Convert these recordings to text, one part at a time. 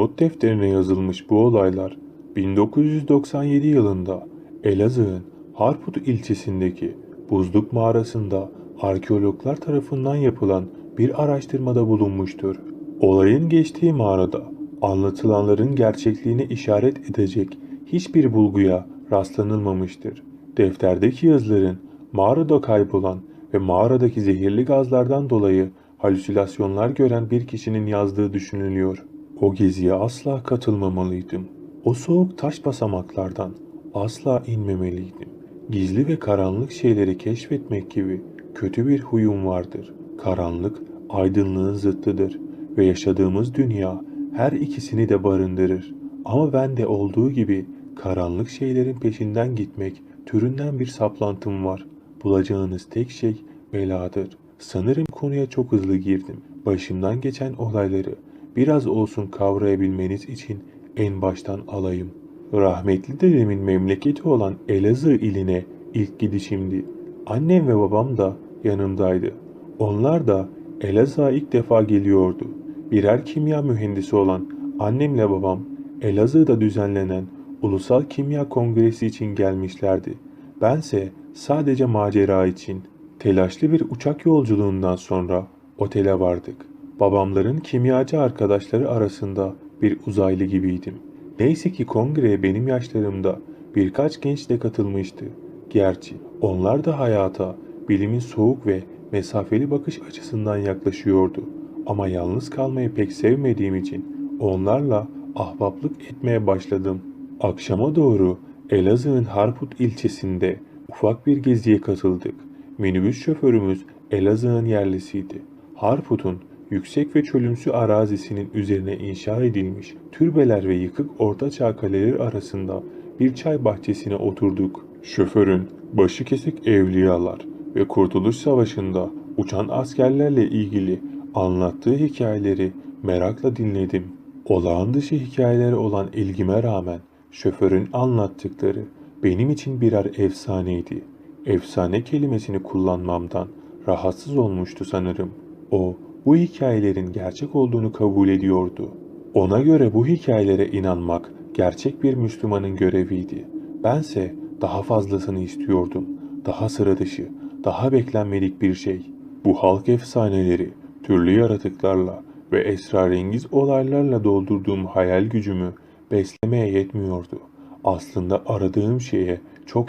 Not defterine yazılmış bu olaylar 1997 yılında Elazığ'ın Harput ilçesindeki Buzluk Mağarası'nda arkeologlar tarafından yapılan bir araştırmada bulunmuştur. Olayın geçtiği mağarada anlatılanların gerçekliğine işaret edecek hiçbir bulguya rastlanılmamıştır. Defterdeki yazıların mağarada kaybolan ve mağaradaki zehirli gazlardan dolayı halüsinasyonlar gören bir kişinin yazdığı düşünülüyor. O geziye asla katılmamalıydım. O soğuk taş basamaklardan asla inmemeliydim. Gizli ve karanlık şeyleri keşfetmek gibi kötü bir huyum vardır. Karanlık aydınlığın zıttıdır ve yaşadığımız dünya her ikisini de barındırır. Ama ben de olduğu gibi karanlık şeylerin peşinden gitmek türünden bir saplantım var. Bulacağınız tek şey beladır. Sanırım konuya çok hızlı girdim. Başımdan geçen olayları biraz olsun kavrayabilmeniz için en baştan alayım. Rahmetli dedemin memleketi olan Elazığ iline ilk gidişimdi. Annem ve babam da yanımdaydı. Onlar da Elazığ'a ilk defa geliyordu. Birer kimya mühendisi olan annemle babam Elazığ'da düzenlenen Ulusal Kimya Kongresi için gelmişlerdi. Bense sadece macera için. Telaşlı bir uçak yolculuğundan sonra otele vardık. Babamların kimyacı arkadaşları arasında bir uzaylı gibiydim. Neyse ki kongreye benim yaşlarımda birkaç genç de katılmıştı. Gerçi onlar da hayata bilimin soğuk ve mesafeli bakış açısından yaklaşıyordu. Ama yalnız kalmayı pek sevmediğim için onlarla ahbaplık etmeye başladım. Akşama doğru Elazığ'ın Harput ilçesinde ufak bir geziye katıldık. Minibüs şoförümüz Elazığ'ın yerlisiydi. Harput'un yüksek ve çölümsü arazisinin üzerine inşa edilmiş türbeler ve yıkık ortaçağ kaleleri arasında bir çay bahçesine oturduk. Şoförün başı kesik evliyalar ve Kurtuluş Savaşı'nda uçan askerlerle ilgili anlattığı hikayeleri merakla dinledim. Olağan dışı hikayeleri olan ilgime rağmen şoförün anlattıkları benim için birer efsaneydi. Efsane kelimesini kullanmamdan rahatsız olmuştu sanırım. O bu hikayelerin gerçek olduğunu kabul ediyordu. Ona göre bu hikayelere inanmak gerçek bir Müslümanın göreviydi. Bense daha fazlasını istiyordum. Daha sıra dışı, daha beklenmedik bir şey. Bu halk efsaneleri, türlü yaratıklarla ve esrarengiz olaylarla doldurduğum hayal gücümü beslemeye yetmiyordu. Aslında aradığım şeye çok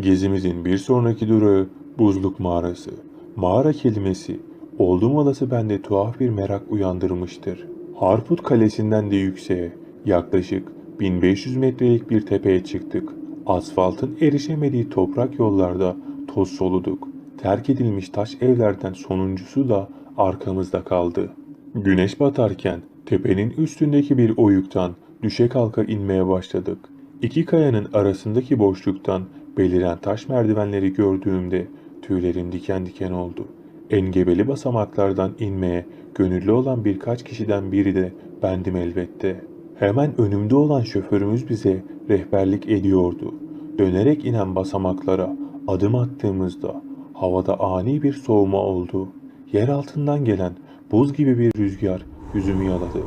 Gezimizin bir sonraki durağı Buzluk Mağarası. Mağara kelimesi oldum olası bende tuhaf bir merak uyandırmıştır. Harput Kalesi'nden de yükseğe, yaklaşık 1500 metrelik bir tepeye çıktık. Asfaltın erişemediği toprak yollarda toz soluduk. Terk edilmiş taş evlerden sonuncusu da arkamızda kaldı. Güneş batarken tepenin üstündeki bir oyuktan düşe kalka inmeye başladık. İki kayanın arasındaki boşluktan beliren taş merdivenleri gördüğümde tüylerim diken diken oldu. Engebeli basamaklardan inmeye gönüllü olan birkaç kişiden biri de bendim elbette. Hemen önümde olan şoförümüz bize rehberlik ediyordu. Dönerek inen basamaklara adım attığımızda havada ani bir soğuma oldu. Yer altından gelen buz gibi bir rüzgar yüzümü yaladı.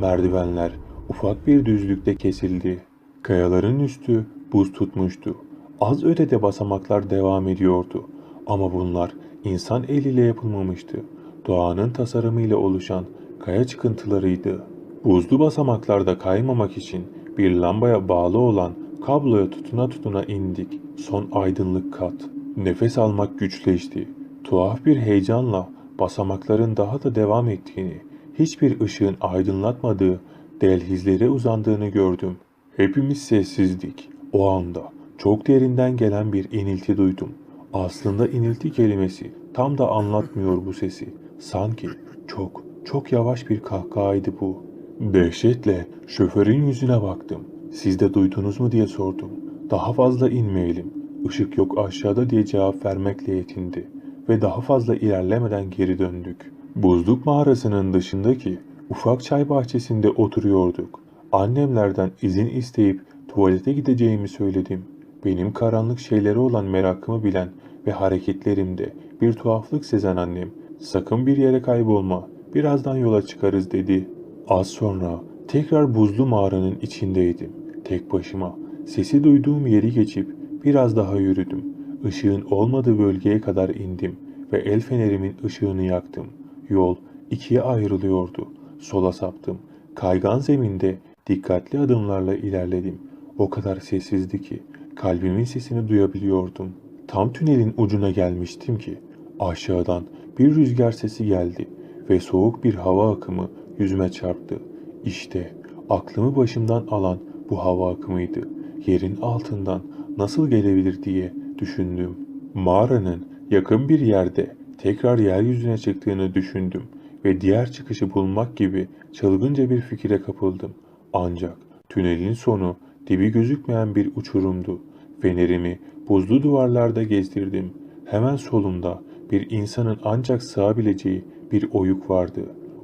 Merdivenler ufak bir düzlükte kesildi. Kayaların üstü buz tutmuştu. Az ötede basamaklar devam ediyordu. Ama bunlar insan eliyle yapılmamıştı. Doğanın tasarımıyla oluşan kaya çıkıntılarıydı. Buzlu basamaklarda kaymamak için bir lambaya bağlı olan kabloya tutuna tutuna indik. Son aydınlık kat. Nefes almak güçleşti. Tuhaf bir heyecanla basamakların daha da devam ettiğini, hiçbir ışığın aydınlatmadığı delhizlere uzandığını gördüm. Hepimiz sessizdik. O anda çok derinden gelen bir inilti duydum. Aslında inilti kelimesi tam da anlatmıyor bu sesi. Sanki çok çok yavaş bir kahkahaydı bu. Dehşetle şoförün yüzüne baktım. Siz de duydunuz mu diye sordum. Daha fazla inmeyelim. Işık yok aşağıda diye cevap vermekle yetindi. Ve daha fazla ilerlemeden geri döndük. Buzluk mağarasının dışındaki ufak çay bahçesinde oturuyorduk. Annemlerden izin isteyip tuvalete gideceğimi söyledim. Benim karanlık şeylere olan merakımı bilen ve hareketlerimde bir tuhaflık sezen annem, sakın bir yere kaybolma, birazdan yola çıkarız dedi. Az sonra Tekrar buzlu mağaranın içindeydim. Tek başıma. Sesi duyduğum yeri geçip biraz daha yürüdüm. Işığın olmadığı bölgeye kadar indim ve el fenerimin ışığını yaktım. Yol ikiye ayrılıyordu. Sola saptım. Kaygan zeminde dikkatli adımlarla ilerledim. O kadar sessizdi ki kalbimin sesini duyabiliyordum. Tam tünelin ucuna gelmiştim ki aşağıdan bir rüzgar sesi geldi ve soğuk bir hava akımı yüzüme çarptı. İşte aklımı başımdan alan bu hava akımıydı. Yerin altından nasıl gelebilir diye düşündüm. Mağaranın yakın bir yerde tekrar yeryüzüne çıktığını düşündüm ve diğer çıkışı bulmak gibi çılgınca bir fikire kapıldım. Ancak tünelin sonu dibi gözükmeyen bir uçurumdu. Fenerimi buzlu duvarlarda gezdirdim. Hemen solumda bir insanın ancak sığabileceği bir oyuk vardı.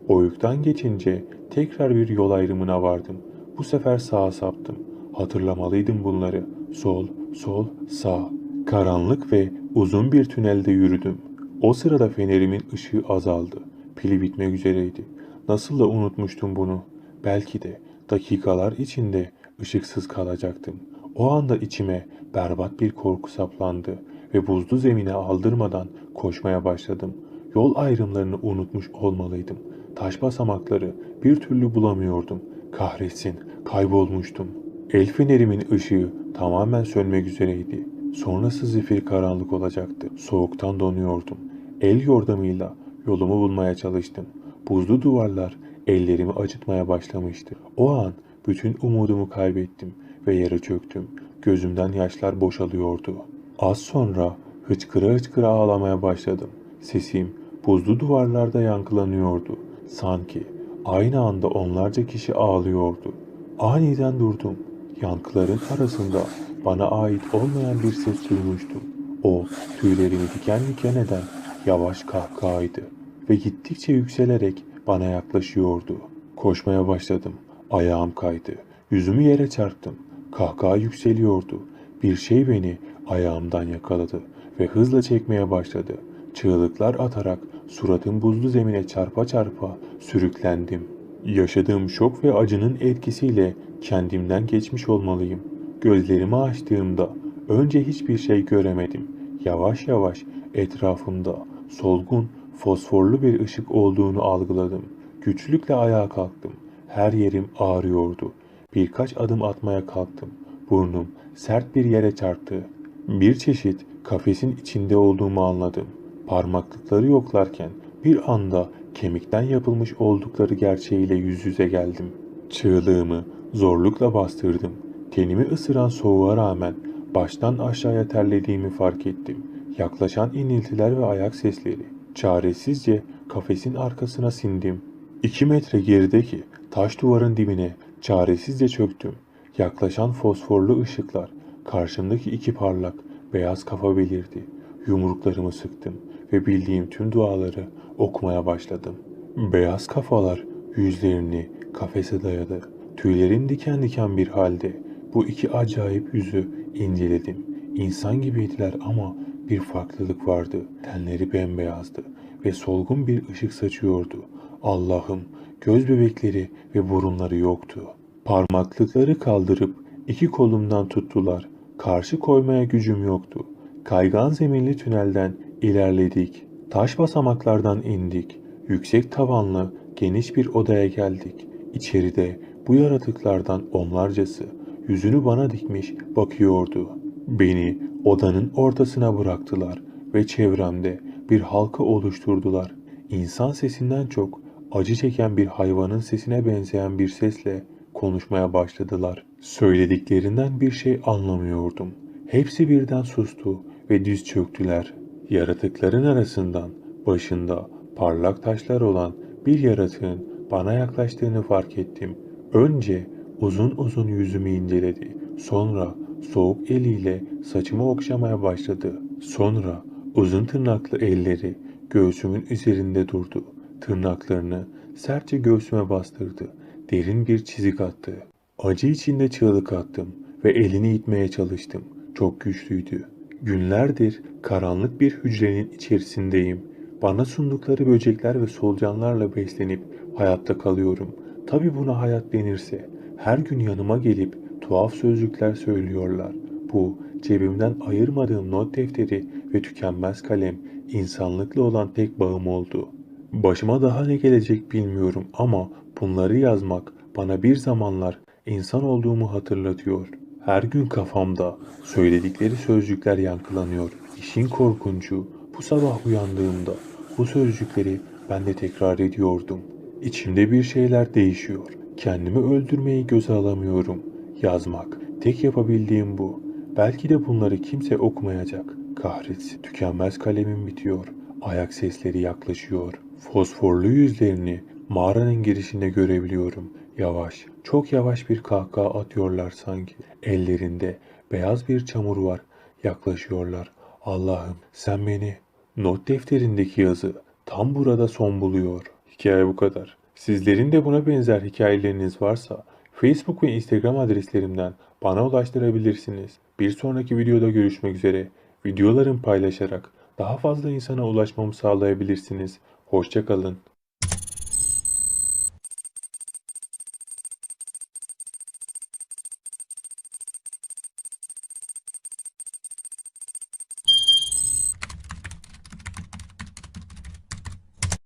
Oyuktan geçince tekrar bir yol ayrımına vardım. Bu sefer sağa saptım. Hatırlamalıydım bunları. Sol, sol, sağ. Karanlık ve uzun bir tünelde yürüdüm. O sırada fenerimin ışığı azaldı. Pili bitmek üzereydi. Nasıl da unutmuştum bunu. Belki de dakikalar içinde ışıksız kalacaktım. O anda içime berbat bir korku saplandı ve buzlu zemine aldırmadan koşmaya başladım. Yol ayrımlarını unutmuş olmalıydım. Taş basamakları bir türlü bulamıyordum. Kahretsin, kaybolmuştum. El fenerimin ışığı tamamen sönmek üzereydi. Sonrası zifir karanlık olacaktı. Soğuktan donuyordum. El yordamıyla yolumu bulmaya çalıştım. Buzlu duvarlar ellerimi acıtmaya başlamıştı. O an bütün umudumu kaybettim ve yere çöktüm. Gözümden yaşlar boşalıyordu. Az sonra hıçkıra hıçkıra ağlamaya başladım. Sesim buzlu duvarlarda yankılanıyordu. Sanki aynı anda onlarca kişi ağlıyordu. Aniden durdum. Yankıların arasında bana ait olmayan bir ses duymuştum. O tüylerimi diken diken eden yavaş kahkahaydı ve gittikçe yükselerek bana yaklaşıyordu. Koşmaya başladım. Ayağım kaydı. Yüzümü yere çarptım. Kahkaha yükseliyordu. Bir şey beni ayağımdan yakaladı ve hızla çekmeye başladı. Çığlıklar atarak suratım buzlu zemine çarpa çarpa sürüklendim. Yaşadığım şok ve acının etkisiyle kendimden geçmiş olmalıyım. Gözlerimi açtığımda önce hiçbir şey göremedim. Yavaş yavaş etrafımda solgun, fosforlu bir ışık olduğunu algıladım. Güçlükle ayağa kalktım. Her yerim ağrıyordu. Birkaç adım atmaya kalktım. Burnum sert bir yere çarptı. Bir çeşit kafesin içinde olduğumu anladım. Parmaklıkları yoklarken bir anda kemikten yapılmış oldukları gerçeğiyle yüz yüze geldim. Çığlığımı zorlukla bastırdım. Tenimi ısıran soğuğa rağmen baştan aşağıya terlediğimi fark ettim. Yaklaşan iniltiler ve ayak sesleri. Çaresizce kafesin arkasına sindim. İki metre gerideki taş duvarın dibine çaresizce çöktüm. Yaklaşan fosforlu ışıklar karşımdaki iki parlak beyaz kafa belirdi. Yumruklarımı sıktım ve bildiğim tüm duaları okumaya başladım. Beyaz kafalar yüzlerini kafese dayadı. Tüylerim diken diken bir halde. Bu iki acayip yüzü inceledim. İnsan gibiydiler ama bir farklılık vardı. Tenleri bembeyazdı ve solgun bir ışık saçıyordu. Allah'ım göz bebekleri ve burunları yoktu. Parmaklıkları kaldırıp iki kolumdan tuttular. Karşı koymaya gücüm yoktu. Kaygan zeminli tünelden ilerledik. Taş basamaklardan indik. Yüksek tavanlı geniş bir odaya geldik. İçeride bu yaratıklardan onlarcası yüzünü bana dikmiş bakıyordu. Beni odanın ortasına bıraktılar ve çevremde bir halka oluşturdular. İnsan sesinden çok acı çeken bir hayvanın sesine benzeyen bir sesle konuşmaya başladılar. Söylediklerinden bir şey anlamıyordum. Hepsi birden sustu ve düz çöktüler. Yaratıkların arasından başında parlak taşlar olan bir yaratığın bana yaklaştığını fark ettim. Önce uzun uzun yüzümü inceledi. Sonra soğuk eliyle saçımı okşamaya başladı. Sonra uzun tırnaklı elleri göğsümün üzerinde durdu. Tırnaklarını sertçe göğsüme bastırdı. Derin bir çizik attı. Acı içinde çığlık attım ve elini itmeye çalıştım. Çok güçlüydü. Günlerdir karanlık bir hücrenin içerisindeyim. Bana sundukları böcekler ve solucanlarla beslenip hayatta kalıyorum. Tabi buna hayat denirse her gün yanıma gelip tuhaf sözcükler söylüyorlar. Bu cebimden ayırmadığım not defteri ve tükenmez kalem insanlıkla olan tek bağım oldu. Başıma daha ne gelecek bilmiyorum ama bunları yazmak bana bir zamanlar insan olduğumu hatırlatıyor. Her gün kafamda söyledikleri sözcükler yankılanıyor. İşin korkuncu bu sabah uyandığımda bu sözcükleri ben de tekrar ediyordum. İçimde bir şeyler değişiyor. Kendimi öldürmeyi göze alamıyorum. Yazmak. Tek yapabildiğim bu. Belki de bunları kimse okumayacak. Kahretsin. Tükenmez kalemim bitiyor. Ayak sesleri yaklaşıyor. Fosforlu yüzlerini mağaranın girişinde görebiliyorum. Yavaş, çok yavaş bir kahkaha atıyorlar sanki. Ellerinde beyaz bir çamur var. Yaklaşıyorlar. Allah'ım sen beni. Not defterindeki yazı tam burada son buluyor. Hikaye bu kadar. Sizlerin de buna benzer hikayeleriniz varsa Facebook ve Instagram adreslerimden bana ulaştırabilirsiniz. Bir sonraki videoda görüşmek üzere. Videolarımı paylaşarak daha fazla insana ulaşmamı sağlayabilirsiniz. Hoşçakalın.